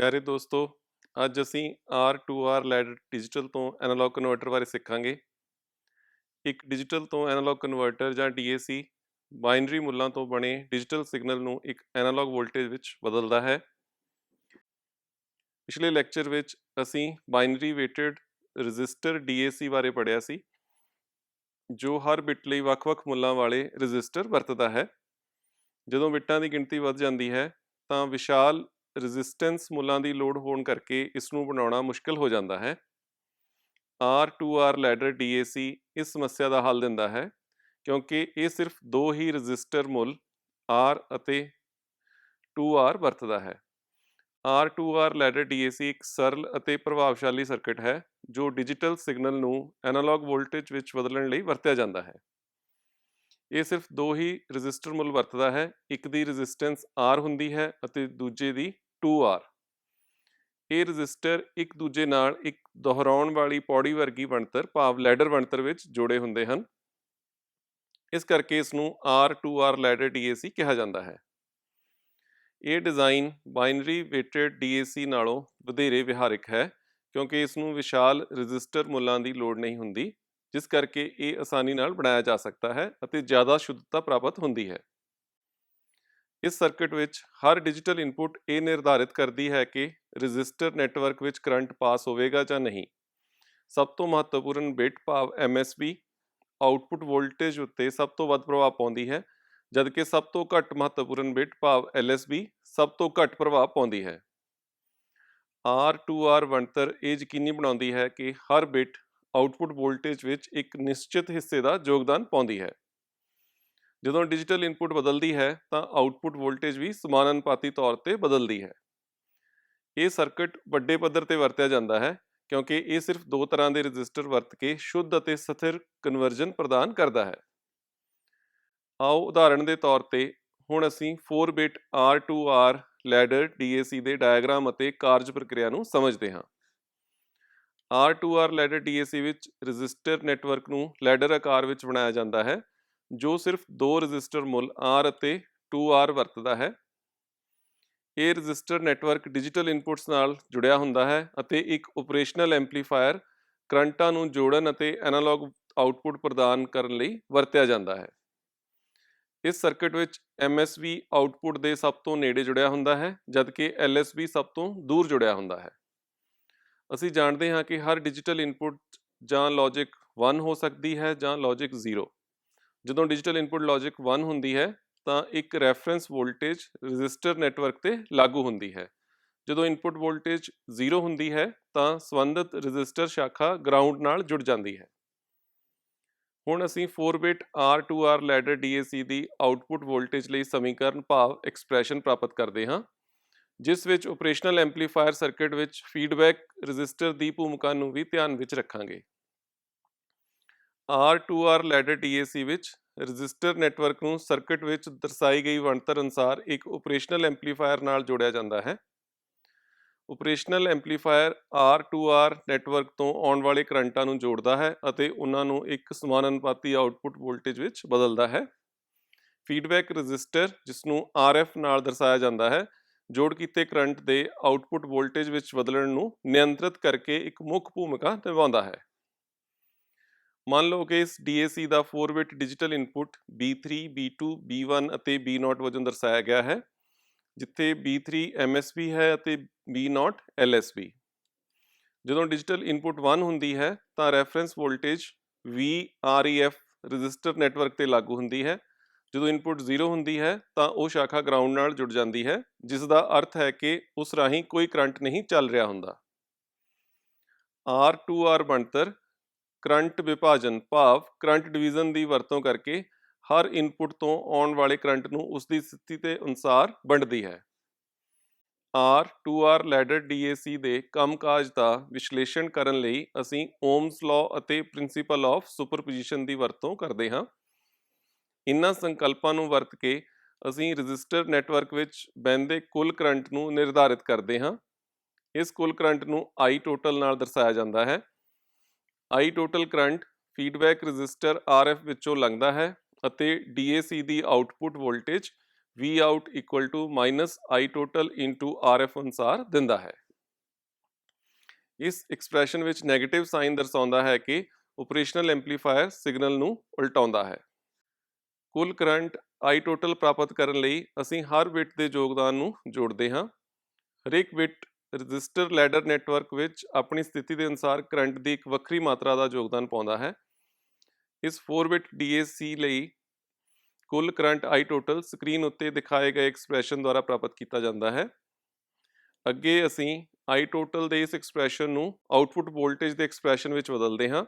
ਪਿਆਰੇ ਦੋਸਤੋ, ਅੱਜ ਅਸੀਂ R2R ਲੈਡ ਡਿਜੀਟਲ ਤੋਂ ਐਨਾਲੌਗ ਕਨਵਰਟਰ ਬਾਰੇ ਸਿੱਖਾਂਗੇ। ਇੱਕ ਡਿਜੀਟਲ ਤੋਂ ਐਨਾਲੌਗ ਕਨਵਰਟਰ ਜਾਂ DAC ਬਾਈਨਰੀ ਮੁੱਲਾਂ ਤੋਂ ਬਣੇ ਡਿਜੀਟਲ ਸਿਗਨਲ ਨੂੰ ਇੱਕ ਐਨਾਲੌਗ ਵੋਲਟੇਜ ਵਿੱਚ ਬਦਲਦਾ ਹੈ। ਪਿਛਲੇ ਲੈਕਚਰ ਵਿੱਚ ਅਸੀਂ ਬਾਈਨਰੀ ਵੇਟਡ ਰੈਜ਼ਿਸਟਰ DAC ਬਾਰੇ ਪੜ੍ਹਿਆ ਸੀ, ਜੋ ਹਰ ਬਿੱਟ ਲਈ ਵੱਖ-ਵੱਖ ਮੁੱਲਾਂ ਵਾਲੇ ਰੈਜ਼ਿਸਟਰ ਵਰਤਦਾ ਹੈ। ਜਦੋਂ ਬਿੱਟਾਂ ਦੀ ਗਿਣਤੀ ਵੱਧ ਜਾਂਦੀ ਹੈ, ਤਾਂ ਵਿਸ਼ਾਲ ਰੈਜ਼ਿਸਟੈਂਸ ਮੁੱਲਾਂ ਦੀ ਲੋੜ ਹੋਣ ਕਰਕੇ ਇਸ ਨੂੰ ਬਣਾਉਣਾ ਮੁਸ਼ਕਲ ਹੋ ਜਾਂਦਾ ਹੈ। R2R ਲੈਡਰ DAC ਇਸ ਸਮੱਸਿਆ ਦਾ ਹੱਲ ਦਿੰਦਾ ਹੈ, ਕਿਉਂਕਿ ਇਹ ਸਿਰਫ ਦੋ ਹੀ ਰੈਜ਼ਿਸਟਰ ਮੁੱਲ R ਅਤੇ 2R ਵਰਤਦਾ ਹੈ। R2R ਲੈਡਰ DAC ਇੱਕ ਸਰਲ ਅਤੇ ਪ੍ਰਭਾਵਸ਼ਾਲੀ ਸਰਕਟ ਹੈ, ਜੋ ਡਿਜੀਟਲ ਸਿਗਨਲ ਨੂੰ ਐਨਾਲੌਗ ਵੋਲਟੇਜ ਵਿੱਚ ਬਦਲਣ ਲਈ ਵਰਤਿਆ ਜਾਂਦਾ ਹੈ। ਇਹ ਸਿਰਫ ਦੋ ਹੀ ਰੈਜ਼ਿਸਟਰ ਮੁੱਲ ਵਰਤਦਾ ਹੈ, ਇੱਕ ਦੀ ਰੈਜ਼ਿਸਟੈਂਸ R ਹੁੰਦੀ ਹੈ ਅਤੇ ਦੂਜੇ ਦੀ 2R ਇਹ ਰੈਜ਼ਿਸਟਰ ਇੱਕ ਦੂਜੇ ਨਾਲ ਇੱਕ ਦੁਹਰਾਉਣ ਵਾਲੀ ਪੌੜੀ ਵਰਗੀ ਬਣਤਰ, ਭਾਵ ਲੈਡਰ ਬਣਤਰ ਵਿੱਚ ਜੋੜੇ ਹੁੰਦੇ ਹਨ। ਇਸ ਕਰਕੇ ਇਸ ਨੂੰ R2R ਲੈਡਰ DAC ਕਿਹਾ ਜਾਂਦਾ ਹੈ। ਇਹ ਡਿਜ਼ਾਈਨ ਬਾਈਨਰੀ ਵੇਟਡ DAC ਨਾਲੋਂ ਵਧੇਰੇ ਵਿਹਾਰਿਕ ਹੈ, ਕਿਉਂਕਿ ਇਸ ਨੂੰ ਵਿਸ਼ਾਲ ਰੈਜ਼ਿਸਟਰ ਮੁੱਲਾਂ ਦੀ ਲੋੜ ਨਹੀਂ ਹੁੰਦੀ, ਜਿਸ ਕਰਕੇ ਇਹ ਆਸਾਨੀ ਨਾਲ ਬਣਾਇਆ ਜਾ ਸਕਦਾ ਹੈ ਅਤੇ ਜ਼ਿਆਦਾ ਸ਼ੁੱਧਤਾ ਪ੍ਰਾਪਤ ਹੁੰਦੀ ਹੈ। ਇਸ ਸਰਕਟ ਵਿੱਚ ਹਰ ਡਿਜੀਟਲ ਇਨਪੁਟ ਇਹ ਨਿਰਧਾਰਿਤ ਕਰਦੀ ਹੈ ਕਿ ਰੈਜ਼ਿਸਟਰ ਨੈਟਵਰਕ ਵਿੱਚ ਕਰੰਟ ਪਾਸ ਹੋਵੇਗਾ ਜਾਂ ਨਹੀਂ। ਸਭ ਤੋਂ ਮਹੱਤਵਪੂਰਨ ਬਿਟ ਭਾਵ MSB ਆਉਟਪੁੱਟ ਵੋਲਟੇਜ ਉੱਤੇ ਸਭ ਤੋਂ ਵੱਧ ਪ੍ਰਭਾਵ ਪਾਉਂਦੀ ਹੈ, ਜਦਕਿ ਸਭ ਤੋਂ ਘੱਟ ਮਹੱਤਵਪੂਰਨ ਬਿਟ ਭਾਵ LSB ਸਭ ਤੋਂ ਘੱਟ ਪ੍ਰਭਾਵ ਪਾਉਂਦੀ ਹੈ। R2R ਬਣਤਰ ਇਹ ਯਕੀਨੀ ਬਣਾਉਂਦੀ ਹੈ ਕਿ ਹਰ ਬਿਟ ਆਉਟਪੁੱਟ ਵੋਲਟੇਜ ਵਿੱਚ ਇੱਕ ਨਿਸ਼ਚਿਤ ਹਿੱਸੇ ਦਾ ਯੋਗਦਾਨ ਪਾਉਂਦੀ ਹੈ। ਜਦੋਂ ਡਿਜੀਟਲ ਇਨਪੁਟ ਬਦਲਦੀ ਹੈ, ਤਾਂ ਆਉਟਪੁੱਟ ਵੋਲਟੇਜ ਵੀ ਸਮਾਨੁਪਾਤੀ ਤੌਰ ਤੇ ਬਦਲਦੀ ਹੈ। ਇਹ ਸਰਕਟ ਵੱਡੇ ਪੱਧਰ ਤੇ ਵਰਤਿਆ ਜਾਂਦਾ ਹੈ, ਕਿਉਂਕਿ ਇਹ ਸਿਰਫ ਦੋ ਤਰ੍ਹਾਂ ਦੇ ਰੈਜ਼ਿਸਟਰ ਵਰਤ ਕੇ ਸ਼ੁੱਧ ਅਤੇ ਸਥਿਰ ਕਨਵਰਜਨ ਪ੍ਰਦਾਨ ਕਰਦਾ ਹੈ। ਆਓ ਉਦਾਹਰਣ ਦੇ ਤੌਰ ਤੇ, ਹੁਣ ਅਸੀਂ 4 ਬਿਟ R2R ਲੈਡਰ DAC ਦੇ ਡਾਇਆਗ੍ਰਾਮ ਅਤੇ ਕਾਰਜ ਪ੍ਰਕਿਰਿਆ ਨੂੰ ਸਮਝਦੇ ਹਾਂ। R2R ਲੈਡਰ DAC ਵਿੱਚ ਰੈਜ਼ਿਸਟਰ ਨੈਟਵਰਕ ਨੂੰ ਲੈਡਰ ਆਕਾਰ ਵਿੱਚ ਬਣਾਇਆ ਜਾਂਦਾ ਹੈ ਜੋ ਸਿਰਫ ਦੋ ਰੈਜ਼ਿਸਟਰ ਮੁੱਲ R ਅਤੇ 2R ਵਰਤਦਾ ਹੈ। ਇਹ ਰੈਜ਼ਿਸਟਰ ਨੈਟਵਰਕ ਡਿਜੀਟਲ ਇਨਪੁਟਸ ਨਾਲ ਜੁੜਿਆ ਹੁੰਦਾ ਹੈ ਅਤੇ ਇੱਕ ਆਪਰੇਸ਼ਨਲ ਐਮਪਲੀਫਾਇਰ ਕਰੰਟਾਂ ਨੂੰ ਜੋੜਨ ਅਤੇ ਐਨਾਲੌਗ ਆਉਟਪੁੱਟ ਪ੍ਰਦਾਨ ਕਰਨ ਲਈ ਵਰਤਿਆ ਜਾਂਦਾ ਹੈ। ਇਸ ਸਰਕਟ ਵਿੱਚ MSB ਆਉਟਪੁੱਟ ਦੇ ਸਭ ਤੋਂ ਨੇੜੇ ਜੁੜਿਆ ਹੁੰਦਾ ਹੈ, ਜਦਕਿ LSB ਸਭ ਤੋਂ ਦੂਰ ਜੁੜਿਆ ਹੁੰਦਾ ਹੈ। ਅਸੀਂ ਜਾਣਦੇ ਹਾਂ ਕਿ ਹਰ ਡਿਜੀਟਲ ਇਨਪੁਟ ਜਾਂ ਲੌਜਿਕ 1 ਹੋ ਸਕਦੀ ਹੈ ਜਾਂ ਲੌਜਿਕ 0 ਜਦੋਂ ਡਿਜੀਟਲ ਇਨਪੁਟ ਲੌਜਿਕ 1 ਹੁੰਦੀ ਹੈ, ਤਾਂ ਇੱਕ ਰੈਫਰੈਂਸ ਵੋਲਟੇਜ ਰੈਜ਼ਿਸਟਰ ਨੈਟਵਰਕ ਤੇ ਲਾਗੂ ਹੁੰਦੀ ਹੈ। ਜਦੋਂ ਇਨਪੁਟ ਵੋਲਟੇਜ 0 ਹੁੰਦੀ ਹੈ, ਤਾਂ ਸੰਬੰਧਿਤ ਰੈਜ਼ਿਸਟਰ ਸ਼ਾਖਾ ਗਰਾਊਂਡ ਨਾਲ ਜੁੜ ਜਾਂਦੀ ਹੈ। ਹੁਣ ਅਸੀਂ 4 ਬਿਟ R2R ਲੈਡਰ DAC ਦੀ ਆਉਟਪੁੱਟ ਵੋਲਟੇਜ ਲਈ ਸਮੀਕਰਨ ਭਾਵ ਐਕਸਪ੍ਰੈਸ਼ਨ ਪ੍ਰਾਪਤ ਕਰਦੇ ਹਾਂ, ਜਿਸ ਵਿੱਚ ਆਪਰੇਸ਼ਨਲ ਐਮਪਲੀਫਾਇਰ ਸਰਕਟ ਵਿੱਚ ਫੀਡਬੈਕ ਰੈਜ਼ਿਸਟਰ ਦੀ ਭੂਮਿਕਾ ਨੂੰ ਵੀ ਧਿਆਨ ਵਿੱਚ ਰੱਖਾਂਗੇ। R2R ਲੈਡਰ DAC ਵਿੱਚ ਰੈਜ਼ਿਸਟਰ ਨੈਟਵਰਕ ਨੂੰ ਸਰਕਟ ਵਿੱਚ ਦਰਸਾਈ ਗਈ ਬਣਤਰ ਅਨੁਸਾਰ ਇੱਕ ਆਪਰੇਸ਼ਨਲ ਐਮਪਲੀਫਾਇਰ ਨਾਲ ਜੋੜਿਆ ਜਾਂਦਾ ਹੈ। ਆਪਰੇਸ਼ਨਲ ਐਮਪਲੀਫਾਇਰ R2R ਨੈਟਵਰਕ ਤੋਂ ਆਉਣ ਵਾਲੇ ਕਰੰਟਾਂ ਨੂੰ ਜੋੜਦਾ ਹੈ ਅਤੇ ਉਹਨਾਂ ਨੂੰ ਇੱਕ ਸਮਾਨ ਅਨੁਪਾਤੀ ਆਉਟਪੁੱਟ ਵੋਲਟੇਜ ਵਿੱਚ ਬਦਲਦਾ ਹੈ। ਫੀਡਬੈਕ ਰੈਜ਼ਿਸਟਰ, ਜਿਸ ਨੂੰ RF ਨਾਲ ਦਰਸਾਇਆ ਜਾਂਦਾ ਹੈ, ਜੋੜ ਕੀਤੇ ਕਰੰਟ ਦੇ ਆਉਟਪੁੱਟ ਵੋਲਟੇਜ ਵਿੱਚ ਬਦਲਣ ਨੂੰ ਨਿਯੰਤਰਿਤ ਕਰਕੇ ਇੱਕ ਮੁੱਖ ਭੂਮਿਕਾ ਨਿਭਾਉਂਦਾ ਹੈ। ਮੰਨ ਲਓ ਕਿ ਇਸ DAC ਦਾ 4 bit digital input B3, B2, B1 ਅਤੇ B0 ਵਜੋਂ ਦਰਸਾਇਆ ਗਿਆ ਹੈ ਜਿੱਥੇ B3 MSB ਹੈ ਅਤੇ B0 LSB ਜਦੋਂ ਡਿਜੀਟਲ ਇਨਪੁਟ 1 ਹੁੰਦੀ ਹੈ ਤਾਂ reference voltage VREF resistor network ਤੇ ਲਾਗੂ ਹੁੰਦੀ ਹੈ। ਜਦੋਂ ਇਨਪੁਟ 0 ਹੁੰਦੀ ਹੈ ਤਾਂ ਉਹ ਸ਼ਾਖਾ ਗਰਾਊਂਡ ਨਾਲ ਜੁੜ ਜਾਂਦੀ ਹੈ ਜਿਸ ਦਾ ਅਰਥ ਹੈ ਕਿ ਉਸ ਰਾਹੀਂ ਕੋਈ ਕਰੰਟ ਨਹੀਂ ਚੱਲ ਰਿਹਾ ਹੁੰਦਾ। R2R ਬਣਤਰ ਕਰੰਟ ਵਿਭਾਜਨ ਭਾਵ ਕਰੰਟ ਡਿਵੀਜ਼ਨ ਦੀ ਵਰਤੋਂ ਕਰਕੇ ਹਰ ਇਨਪੁਟ ਤੋਂ ਆਉਣ ਵਾਲੇ ਕਰੰਟ ਨੂੰ ਉਸ ਦੀ ਸਥਿਤੀ ਦੇ ਅਨੁਸਾਰ ਵੰਡਦੀ ਹੈ। R2R ਲੈਡਰ DAC ਦੇ ਕੰਮਕਾਜ ਦਾ ਵਿਸ਼ਲੇਸ਼ਣ ਕਰਨ ਲਈ ਅਸੀਂ ਓਮਸ ਲਾਅ ਅਤੇ ਪ੍ਰਿੰਸੀਪਲ ਆਫ ਸੁਪਰਪੋਜੀਸ਼ਨ ਦੀ ਵਰਤੋਂ ਕਰਦੇ ਹਾਂ। ਇਨ੍ਹਾਂ ਸੰਕਲਪਾਂ ਨੂੰ ਵਰਤ ਕੇ ਅਸੀਂ ਰੈਜ਼ਿਸਟਰ ਨੈਟਵਰਕ ਵਿੱਚ ਬਹਿੰਦੇ ਕੁੱਲ ਕਰੰਟ ਨੂੰ ਨਿਰਧਾਰਿਤ ਕਰਦੇ ਹਾਂ। ਇਸ ਕੁੱਲ ਕਰੰਟ ਨੂੰ I ਟੋਟਲ ਨਾਲ ਦਰਸਾਇਆ ਜਾਂਦਾ ਹੈ। I total current feedback resistor RF ਵਿੱਚੋਂ ਲੰਘਦਾ ਹੈ ਅਤੇ DAC the output voltage Vout equal to minus I total into RF ਅਨੁਸਾਰ ਦਿੰਦਾ ਹੈ। ਇਸ ਐਕਸਪ੍ਰੈਸ਼ਨ ਵਿੱਚ 네ਗੇਟਿਵ ਸਾਈਨ ਦਰਸਾਉਂਦਾ ਹੈ ਕਿ ਆਪਰੇਸ਼ਨਲ ਐਮਪਲੀਫਾਇਰ ਸਿਗਨਲ ਨੂੰ ਉਲਟਾਉਂਦਾ ਹੈ। ਕੁੱਲ ਕਰੰਟ I total ਪ੍ਰਾਪਤ ਕਰਨ ਲਈ ਅਸੀਂ ਹਰ ਬਿਟ ਦੇ ਯੋਗਦਾਨ ਨੂੰ ਜੋੜਦੇ ਹਾਂ। ਹਰੇਕ ਬਿਟ ਰਜਿਸਟਰ ਲੈਡਰ ਨੈਟਵਰਕ ਵਿੱਚ ਆਪਣੀ ਸਥਿਤੀ ਦੇ ਅਨੁਸਾਰ ਕਰੰਟ ਦੀ ਇੱਕ ਵੱਖਰੀ ਮਾਤਰਾ ਦਾ ਯੋਗਦਾਨ ਪਾਉਂਦਾ ਹੈ। ਇਸ 4 ਬਿਟ DAC ਲਈ ਕੁੱਲ ਕਰੰਟ I ਟੋਟਲ ਸਕਰੀਨ ਉੱਤੇ ਦਿਖਾਏ ਗਏ ਐਕਸਪ੍ਰੈਸ਼ਨ ਦੁਆਰਾ ਪ੍ਰਾਪਤ ਕੀਤਾ ਜਾਂਦਾ ਹੈ। ਅੱਗੇ ਅਸੀਂ I ਟੋਟਲ ਦੇ ਇਸ ਐਕਸਪ੍ਰੈਸ਼ਨ ਨੂੰ ਆਉਟਪੁੱਟ ਵੋਲਟੇਜ ਦੇ ਐਕਸਪ੍ਰੈਸ਼ਨ ਵਿੱਚ ਬਦਲਦੇ ਹਾਂ।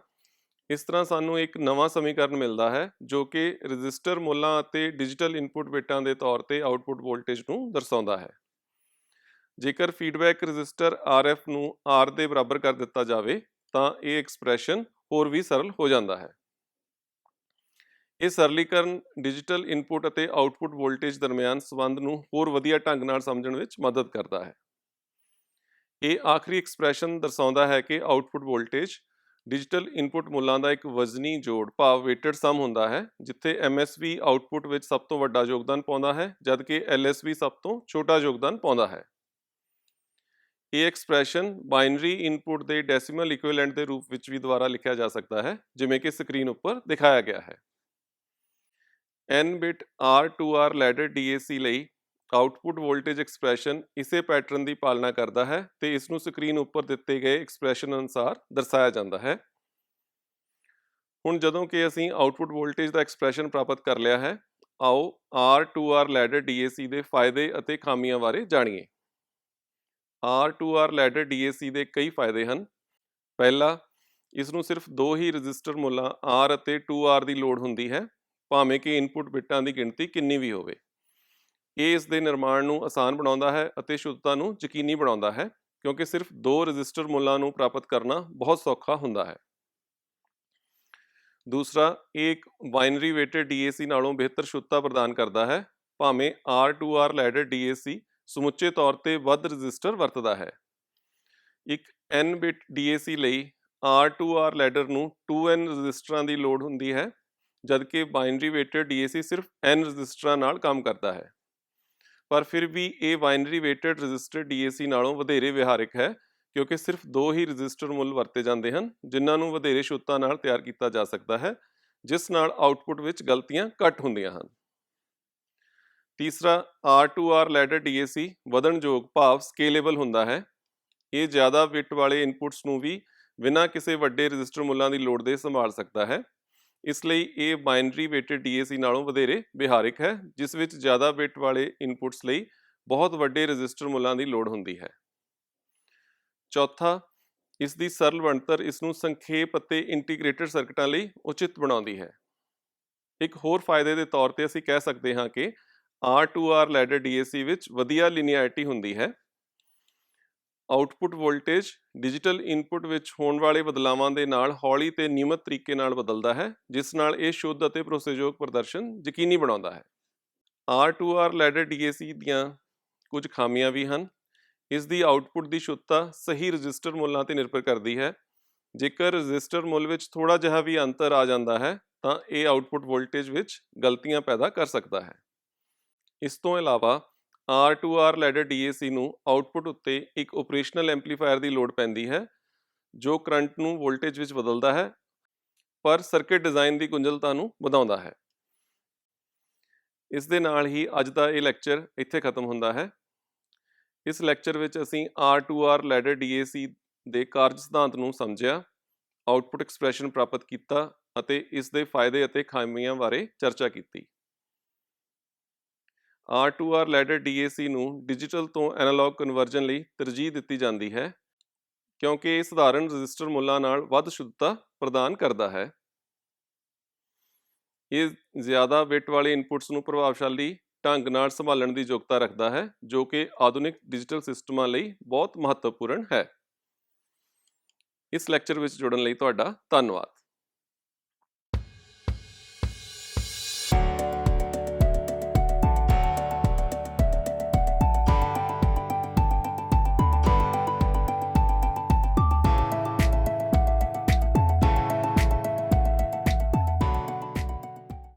ਇਸ ਤਰ੍ਹਾਂ ਸਾਨੂੰ ਇੱਕ ਨਵਾਂ ਸਮੀਕਰਨ ਮਿਲਦਾ ਹੈ, ਜੋ ਕਿ ਰੈਜ਼ਿਸਟਰ ਮੁੱਲਾਂ ਅਤੇ ਡਿਜੀਟਲ ਇਨਪੁੱਟ ਬਿਟਾਂ ਦੇ ਤੌਰ ਤੇ ਆਉਟਪੁੱਟ ਵੋਲਟੇਜ ਨੂੰ ਦਰਸਾਉਂਦਾ ਹੈ। ਜੇਕਰ ਫੀਡਬੈਕ ਰੈਜ਼ਿਸਟਰ RF ਨੂੰ R ਦੇ ਬਰਾਬਰ ਕਰ ਦਿੱਤਾ ਜਾਵੇ, ਤਾਂ ਇਹ ਐਕਸਪ੍ਰੈਸ਼ਨ ਹੋਰ ਵੀ ਸਰਲ ਹੋ ਜਾਂਦਾ ਹੈ। ਇਹ ਸਰਲੀਕਰਨ ਡਿਜੀਟਲ ਇਨਪੁੱਟ ਅਤੇ ਆਉਟਪੁੱਟ ਵੋਲਟੇਜ ਦਰਮਿਆਨ ਸੰਬੰਧ ਨੂੰ ਹੋਰ ਵਧੀਆ ਢੰਗ ਨਾਲ ਸਮਝਣ ਵਿੱਚ ਮਦਦ ਕਰਦਾ ਹੈ। ਇਹ ਆਖਰੀ ਐਕਸਪ੍ਰੈਸ਼ਨ ਦਰਸਾਉਂਦਾ ਹੈ ਕਿ ਆਉਟਪੁੱਟ ਵੋਲਟੇਜ ਡਿਜੀਟਲ ਇਨਪੁੱਟ ਮੁੱਲਾਂ ਦਾ ਇੱਕ ਵਜ਼ਨੀ ਜੋੜ, ਭਾਵ weighted ਸਮ ਹੁੰਦਾ ਹੈ, ਜਿੱਥੇ MSB ਆਉਟਪੁੱਟ ਵਿੱਚ ਸਭ ਤੋਂ ਵੱਡਾ ਯੋਗਦਾਨ ਪਾਉਂਦਾ ਹੈ, ਜਦਕਿ LSB ਸਭ ਤੋਂ ਛੋਟਾ ਯੋਗਦਾਨ ਪਾਉਂਦਾ ਹੈ। ਇਹ ਐਕਸਪ੍ਰੈਸ਼ਨ ਬਾਈਨਰੀ ਇਨਪੁੱਟ ਦੇ ਡੈਸੀਮਲ ਇਕੁਇਵਲੈਂਟ ਦੇ ਰੂਪ ਵਿੱਚ ਵੀ ਦੁਬਾਰਾ ਲਿਖਿਆ ਜਾ ਸਕਦਾ ਹੈ, ਜਿਵੇਂ ਕਿ ਸਕਰੀਨ ਉੱਪਰ ਦਿਖਾਇਆ ਗਿਆ ਹੈ। N bit R2R ladder DAC ਲਈ ਆਉਟਪੁੱਟ ਵੋਲਟੇਜ ਐਕਸਪ੍ਰੈਸ਼ਨ ਇਸੇ ਪੈਟਰਨ ਦੀ ਪਾਲਣਾ ਕਰਦਾ ਹੈ ਤੇ ਇਸ ਨੂੰ ਸਕਰੀਨ ਉੱਪਰ ਦਿੱਤੇ ਗਏ ਐਕਸਪ੍ਰੈਸ਼ਨ ਅਨੁਸਾਰ ਦਰਸਾਇਆ ਜਾਂਦਾ ਹੈ। ਹੁਣ ਜਦੋਂ ਕਿ ਅਸੀਂ ਆਉਟਪੁੱਟ ਵੋਲਟੇਜ ਦਾ ਐਕਸਪ੍ਰੈਸ਼ਨ ਪ੍ਰਾਪਤ ਕਰ ਲਿਆ ਹੈ, ਆਓ R2R ਲੈਡਰ DAC ਦੇ ਫਾਇਦੇ ਅਤੇ ਖਾਮੀਆਂ ਬਾਰੇ ਜਾਣੀਏ। R2R ਲੈਡਰ DAC ਦੇ ਕਈ ਫਾਇਦੇ ਹਨ। ਪਹਿਲਾ ਇਸ ਨੂੰ ਸਿਰਫ ਦੋ ਹੀ ਰਜਿਸਟਰ ਮੁੱਲਾਂ R ਅਤੇ 2R ਦੀ ਲੋੜ ਹੁੰਦੀ ਹੈ, ਭਾਵੇਂ ਕਿ ਇਨਪੁੱਟ ਬਿਟਾਂ ਦੀ ਗਿਣਤੀ ਕਿੰਨੀ ਵੀ ਹੋਵੇ। ਇਹ ਇਸ ਦੇ ਨਿਰਮਾਣ ਨੂੰ ਆਸਾਨ ਬਣਾਉਂਦਾ ਹੈ ਅਤੇ ਸ਼ੁੱਧਤਾ ਨੂੰ ਯਕੀਨੀ ਬਣਾਉਂਦਾ ਹੈ, ਕਿਉਂਕਿ ਸਿਰਫ ਦੋ ਰਜਿਸਟਰ ਮੁੱਲਾਂ ਨੂੰ ਪ੍ਰਾਪਤ ਕਰਨਾ ਬਹੁਤ ਸੌਖਾ ਹੁੰਦਾ ਹੈ। ਦੂਸਰਾ, ਇਹ ਇੱਕ ਬਾਈਨਰੀ ਵੇਟਡ DAC ਨਾਲੋਂ ਬਿਹਤਰ ਸ਼ੁੱਧਤਾ ਪ੍ਰਦਾਨ ਕਰਦਾ ਹੈ, ਭਾਵੇਂ R2R ਲੈਡਰ DAC ਸਮੁੱਚੇ ਤੌਰ ਤੇ ਵੱਧ ਰੈਜ਼ਿਸਟਰ ਵਰਤਦਾ ਹੈ। ਇੱਕ n ਬਿਟ DAC ਲਈ R2R ਲੈਡਰ ਨੂੰ 2n ਰੈਜ਼ਿਸਟਰਾਂ ਦੀ ਲੋੜ ਹੁੰਦੀ ਹੈ, ਜਦਕਿ ਬਾਈਨਰੀ ਵੇਟਡ DAC ਸਿਰਫ n ਰੈਜ਼ਿਸਟਰਾਂ ਨਾਲ ਕੰਮ ਕਰਦਾ ਹੈ। ਪਰ ਫਿਰ ਵੀ ਇਹ ਬਾਈਨਰੀ ਵੇਟਡ ਰੈਜ਼ਿਸਟਰ DAC ਨਾਲੋਂ ਵਧੇਰੇ ਵਿਹਾਰਿਕ ਹੈ, ਕਿਉਂਕਿ ਸਿਰਫ ਦੋ ਹੀ ਰੈਜ਼ਿਸਟਰ ਮੁੱਲ ਵਰਤੇ ਜਾਂਦੇ ਹਨ, ਜਿਨ੍ਹਾਂ ਨੂੰ ਵਧੇਰੇ ਸ਼ੁੱਧਤਾ ਨਾਲ ਤਿਆਰ ਕੀਤਾ ਜਾ ਸਕਦਾ ਹੈ, ਜਿਸ ਨਾਲ ਆਉਟਪੁੱਟ ਵਿੱਚ ਗਲਤੀਆਂ ਘੱਟ ਹੁੰਦੀਆਂ ਹਨ। ਤੀਸਰਾ R2R ਲੈਡਰ DAC ਵਧਣਯੋਗ ਭਾਵ ਸਕੇਲੇਬਲ ਹੁੰਦਾ ਹੈ। ਇਹ ਜ਼ਿਆਦਾ ਬਿਟ ਵਾਲੇ ਇਨਪੁਟਸ ਨੂੰ ਵੀ ਬਿਨਾਂ ਕਿਸੇ ਵੱਡੇ ਰਜਿਸਟਰ ਮੁੱਲਾਂ ਦੀ ਲੋੜ ਦੇ ਸੰਭਾਲ ਸਕਦਾ ਹੈ। ਇਸ ਲਈ ਇਹ ਬਾਈਨਰੀ ਵੇਟਡ DAC ਨਾਲੋਂ ਵਧੇਰੇ ਵਿਹਾਰਿਕ ਹੈ, ਜਿਸ ਵਿੱਚ ਜ਼ਿਆਦਾ ਬਿਟ ਵਾਲੇ ਇਨਪੁਟਸ ਲਈ ਬਹੁਤ ਵੱਡੇ ਰਜਿਸਟਰ ਮੁੱਲਾਂ ਦੀ ਲੋੜ ਹੁੰਦੀ ਹੈ। ਚੌਥਾ, ਇਸ ਦੀ ਸਰਲ ਬਣਤਰ ਇਸ ਨੂੰ ਸੰਖੇਪ ਅਤੇ ਇੰਟੀਗ੍ਰੇਟਿਡ ਸਰਕਟਾਂ ਲਈ ਉਚਿਤ ਬਣਾਉਂਦੀ ਹੈ। ਇੱਕ ਹੋਰ ਫਾਇਦੇ ਦੇ ਤੌਰ ਤੇ ਅਸੀਂ ਕਹਿ ਸਕਦੇ ਹਾਂ ਕਿ R2R ਲੈਡਰ DAC ਵਿੱਚ ਵਧੀਆ ਲਿਨੀਅਰਿਟੀ ਹੁੰਦੀ ਹੈ। ਆਉਟਪੁੱਟ ਵੋਲਟੇਜ ਡਿਜੀਟਲ ਇਨਪੁੱਟ ਵਿੱਚ ਹੋਣ ਵਾਲੇ ਬਦਲਾਵਾਂ ਦੇ ਨਾਲ ਹੌਲੀ ਤੇ ਨਿਯਮਤ ਤਰੀਕੇ ਨਾਲ ਬਦਲਦਾ ਹੈ, ਜਿਸ ਨਾਲ ਇਹ ਸ਼ੁੱਧ ਅਤੇ ਭਰੋਸੇਯੋਗ ਪ੍ਰਦਰਸ਼ਨ ਯਕੀਨੀ ਬਣਾਉਂਦਾ ਹੈ। R2R ਲੈਡਰ DAC ਦੀਆਂ ਕੁਝ ਖਾਮੀਆਂ ਵੀ ਹਨ। ਇਸ ਦੀ ਆਉਟਪੁੱਟ ਦੀ ਸ਼ੁੱਧਤਾ ਸਹੀ ਰਜਿਸਟਰ ਮੁੱਲਾਂ ਤੇ ਨਿਰਭਰ ਕਰਦੀ ਹੈ। ਜੇਕਰ ਰਜਿਸਟਰ ਮੁੱਲ ਵਿੱਚ ਥੋੜਾ ਜਿਹਾ ਵੀ ਅੰਤਰ ਆ ਜਾਂਦਾ ਹੈ, ਤਾਂ ਇਹ ਆਉਟਪੁੱਟ ਵੋਲਟੇਜ ਵਿੱਚ ਗਲਤੀਆਂ ਪੈਦਾ ਕਰ ਸਕਦਾ ਹੈ। ਇਸ ਤੋਂ ਇਲਾਵਾ R2R ਲੈਡਰ DAC ਨੂੰ ਆਉਟਪੁੱਟ ਉੱਤੇ ਇੱਕ ਆਪਰੇਸ਼ਨਲ ਐਮਪਲੀਫਾਇਰ ਦੀ ਲੋੜ ਪੈਂਦੀ ਹੈ, ਜੋ ਕਰੰਟ ਨੂੰ ਵੋਲਟੇਜ ਵਿੱਚ ਬਦਲਦਾ ਹੈ, ਪਰ ਸਰਕਟ ਡਿਜ਼ਾਈਨ ਦੀ ਗੁੰਝਲਤਾ ਨੂੰ ਵਧਾਉਂਦਾ ਹੈ। ਇਸ ਦੇ ਨਾਲ ਹੀ ਅੱਜ ਦਾ ਇਹ ਲੈਕਚਰ ਇੱਥੇ ਖਤਮ ਹੁੰਦਾ ਹੈ। ਇਸ ਲੈਕਚਰ ਵਿੱਚ ਅਸੀਂ R2R ਲੈਡਰ DAC ਦੇ ਕਾਰਜ ਸਿਧਾਂਤ ਨੂੰ ਸਮਝਿਆ ਆਉਟਪੁੱਟ ਐਕਸਪ੍ਰੈਸ਼ਨ ਪ੍ਰਾਪਤ ਕੀਤਾ ਅਤੇ ਇਸ ਦੇ ਫਾਇਦੇ ਅਤੇ ਖਾਮੀਆਂ ਬਾਰੇ ਚਰਚਾ ਕੀਤੀ। R2R ਲੈਡਰ DAC ਨੂੰ ਡਿਜੀਟਲ ਤੋਂ ਐਨਾਲੌਗ ਕਨਵਰਜਨ ਲਈ ਤਰਜੀਹ ਦਿੱਤੀ ਜਾਂਦੀ ਹੈ, ਕਿਉਂਕਿ ਇਹ ਸਧਾਰਨ ਰਜਿਸਟਰ ਮੁੱਲਾਂ ਨਾਲ ਵੱਧ ਸ਼ੁੱਧਤਾ ਪ੍ਰਦਾਨ ਕਰਦਾ ਹੈ। ਇਹ ਜ਼ਿਆਦਾ ਬਿਟ ਵਾਲੇ ਇਨਪੁਟਸ ਨੂੰ ਪ੍ਰਭਾਵਸ਼ਾਲੀ ਢੰਗ ਨਾਲ ਸੰਭਾਲਣ ਦੀ ਯੋਗਤਾ ਰੱਖਦਾ ਹੈ, ਜੋ ਕਿ ਆਧੁਨਿਕ ਡਿਜੀਟਲ ਸਿਸਟਮਾਂ ਲਈ ਬਹੁਤ ਮਹੱਤਵਪੂਰਨ ਹੈ। ਇਸ ਲੈਕਚਰ ਵਿੱਚ ਜੁੜਨ ਲਈ ਤੁਹਾਡਾ ਧੰਨਵਾਦ।